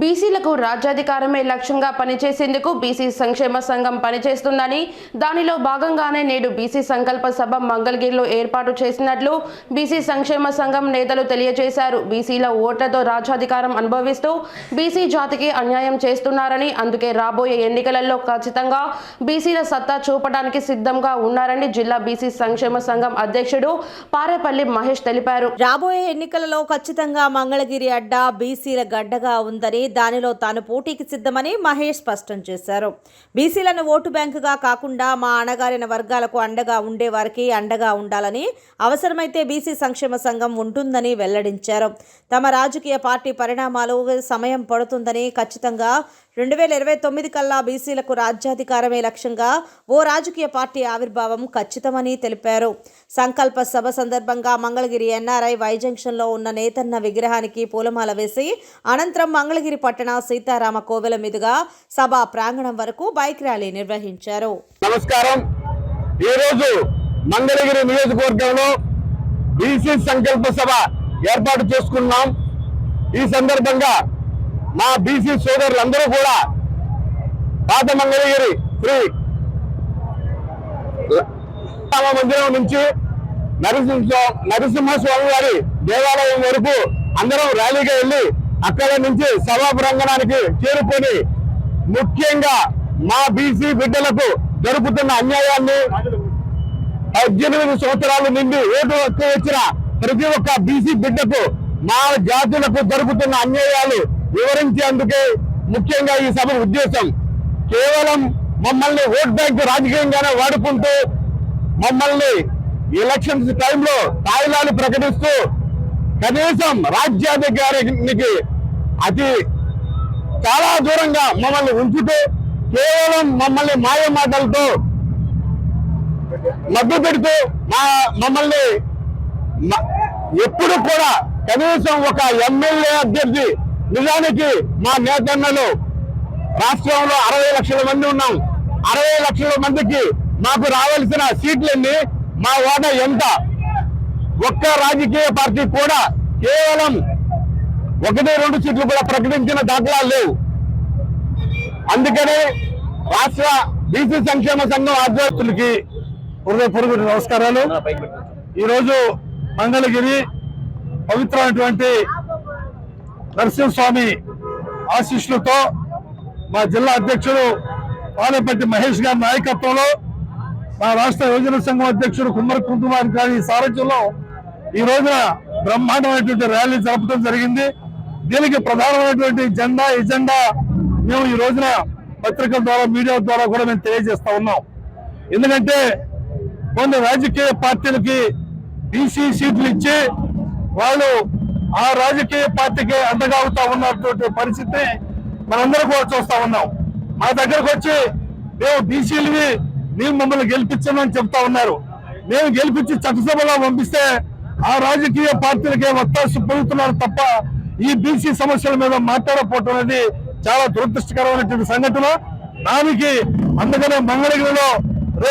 బీసీలకు రాజ్యాధికారమే లక్ష్యంగా పనిచేసేందుకు బీసీ సంక్షేమ సంఘం పనిచేస్తుందని దానిలో భాగంగానే నేడు బీసీ సంకల్ప సభ మంగళగిరిలో ఏర్పాటు చేసినట్లు బీసీ సంక్షేమ సంఘం నేతలు తెలియజేశారు. బీసీల ఓట్లతో రాజ్యాధికారం అనుభవిస్తూ బీసీ జాతికి అన్యాయం చేస్తున్నారని అందుకే రాబోయే ఎన్నికలలో ఖచ్చితంగా బీసీల సత్తా చూపడానికి సిద్ధంగా ఉన్నారని జిల్లా బీసీ సంక్షేమ సంఘం అధ్యక్షుడు పారేపల్లి మహేష్ తెలిపారు. రాబోయే ఎన్నికలలో ఖచ్చితంగా మంగళగిరి అడ్డా బీసీల గడ్డగా ఉందని దానిలో తాను పోటీకి సిద్ధమని మహేష్ స్పష్టం చేశారు. బీసీలను ఓటు బ్యాంకుగా కాకుండా మా అణగారిన వర్గాలకు అండగా ఉండే వారికి అండగా ఉండాలని అవసరమైతే బీసీ సంక్షేమ సంఘం ఉంటుందని వెల్లడించారు. తమ రాజకీయ పార్టీ పరిణామాలు సమయం పడుతుందని ఖచ్చితంగా రెండు వేల ఇరవై తొమ్మిది కల్లా బీసీలకు రాజ్యాధికారమే లక్ష్యంగా ఓ రాజకీయ పార్టీ ఆవిర్భావం ఖచ్చితమని తెలిపారు. సంకల్ప సభ సందర్భంగా మంగళగిరి ఎన్ఆర్ఐ వై జంక్షన్లో ఉన్న నేతన్న విగ్రహానికి పూలమాల వేసి అనంతరం మంగళగిరి పట్టణ సీతారామ కోవెల మీదుగా సభ ప్రాంగణం వరకు బైక్ ర్యాలీ నిర్వహించారు. నమస్కారం. ఈరోజు మంగళగిరి నియోజకవర్గంలో బీసీ సంకల్ప సభ ఏర్పాటు చేసుకున్నాం. ఈ సందర్భంగా మా బీసీ సోదరులందరూ కూడా పాత మంగళగిరి శ్రీ మందిరం నుంచి నరసింహ నరసింహస్వామి వారి దేవాలయం వరకు అందరం ర్యాలీగా వెళ్ళి అక్కడ నుంచి సభా ప్రాంగణానికి చేరుకొని ముఖ్యంగా మా బీసీ బిడ్డలకు జరుపుతున్న అన్యాయాన్ని పద్దెనిమిది సంవత్సరాలు నిండి ఓటు హక్కు వచ్చిన ప్రతి ఒక్క బీసీ బిడ్డకు మా జాతులకు జరుగుతున్న అన్యాయాలు వివరించేందుకే ముఖ్యంగా ఈ సభ ఉద్దేశం కేవలం మమ్మల్ని ఓట్ బ్యాంక్ రాజకీయంగానే వాడుకుంటూ మమ్మల్ని ఎలక్షన్స్ టైంలో తాయిలాలు ప్రకటిస్తూ కనీసం రాజ్యాధికారికి అతి చాలా దూరంగా మమ్మల్ని ఉంచుతూ కేవలం మమ్మల్ని మాయ మాటలతో మగ్గు పెడుతూ మా మమ్మల్ని ఎప్పుడు కూడా కనీసం ఒక ఎమ్మెల్యే అభ్యర్థి నిజానికి మా నేతన్నలు రాష్ట్రంలో అరవై లక్షల మంది ఉన్నాం. అరవై లక్షల మందికి మాకు రావాల్సిన సీట్లన్నీ మా వాటా ఎంత? ఒక్క రాజకీయ పార్టీ కూడా కేవలం ఒకటి రెండు సీట్లు కూడా ప్రకటించిన దాఖలాలు లేవు. అందుకనే రాష్ట్ర బీసీ సంక్షేమ సంఘం ఆధ్వర్యులకి హృదయపూర్వక నమస్కారాలు. ఈరోజు మంగళగిరి పవిత్రమైనటువంటి నరసింహస్వామి ఆశీస్సులతో మా జిల్లా అధ్యక్షుడు పాలపట్టి మహేష్ గారి నాయకత్వంలో మా రాష్ట్ర యువజన సంఘం అధ్యక్షుడు కుమ్మర కుంకుమార్ గారి సారథ్యంలో ఈ రోజున బ్రహ్మాండమైనటువంటి ర్యాలీ జరపడం జరిగింది. దీనికి ప్రధానమైనటువంటి జెండా ఎజెండా మేము ఈ రోజున పత్రికల ద్వారా మీడియా ద్వారా కూడా మేము తెలియజేస్తా ఉన్నాం. ఎందుకంటే కొన్ని రాజకీయ పార్టీలకి బీసీ సీట్లు ఇచ్చి వాళ్ళు ఆ రాజకీయ పార్టీకి అండగా అవుతా ఉన్నటువంటి పరిస్థితి మనందరం కూడా చూస్తా ఉన్నాం. మా దగ్గరకు వచ్చి మేము బీసీలవి మేము మమ్మల్ని గెలిపించమని చెప్తా ఉన్నారు. మేము గెలిపించి చట్టసభలో పంపిస్తే ఆ రాజకీయ పార్టీలకే ఒత్తాసు పొందుతున్నారు తప్ప ఈ బీసీ సమస్యల మీద మాట్లాడకపోవటం అనేది చాలా దురదృష్టకరమైనటువంటి సంఘటన. దానికి అందుకనే మంగళగిరిలో